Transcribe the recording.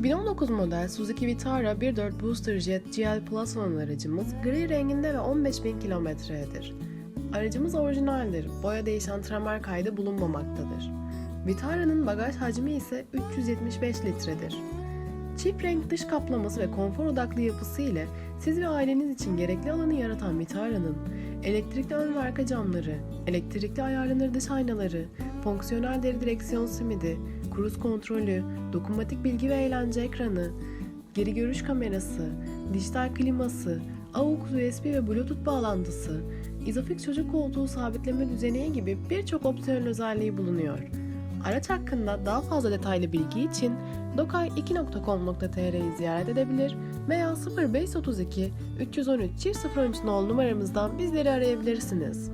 2019 model Suzuki Vitara 1.4 Booster Jet GL Plus olan aracımız gri renginde ve 15.000 kilometredir. Aracımız orijinaldir, boya değişen tramer kaydı bulunmamaktadır. Vitara'nın bagaj hacmi ise 375 litredir. Çift renk dış kaplaması ve konfor odaklı yapısı ile siz ve aileniz için gerekli alanı yaratan Vitara'nın elektrikli ön ve arka camları, elektrikli ayarlanır dış aynaları, fonksiyonel deri direksiyon simidi, kruz kontrolü, dokunmatik bilgi ve eğlence ekranı, geri görüş kamerası, dijital kliması, AUX USB ve Bluetooth bağlantısı, izofix çocuk koltuğu sabitleme düzeneği gibi birçok opsiyonel özelliği bulunuyor. Araç hakkında daha fazla detaylı bilgi için dokay2.com.tr'yi ziyaret edebilir veya 0532 313 013 nol numaramızdan bizleri arayabilirsiniz.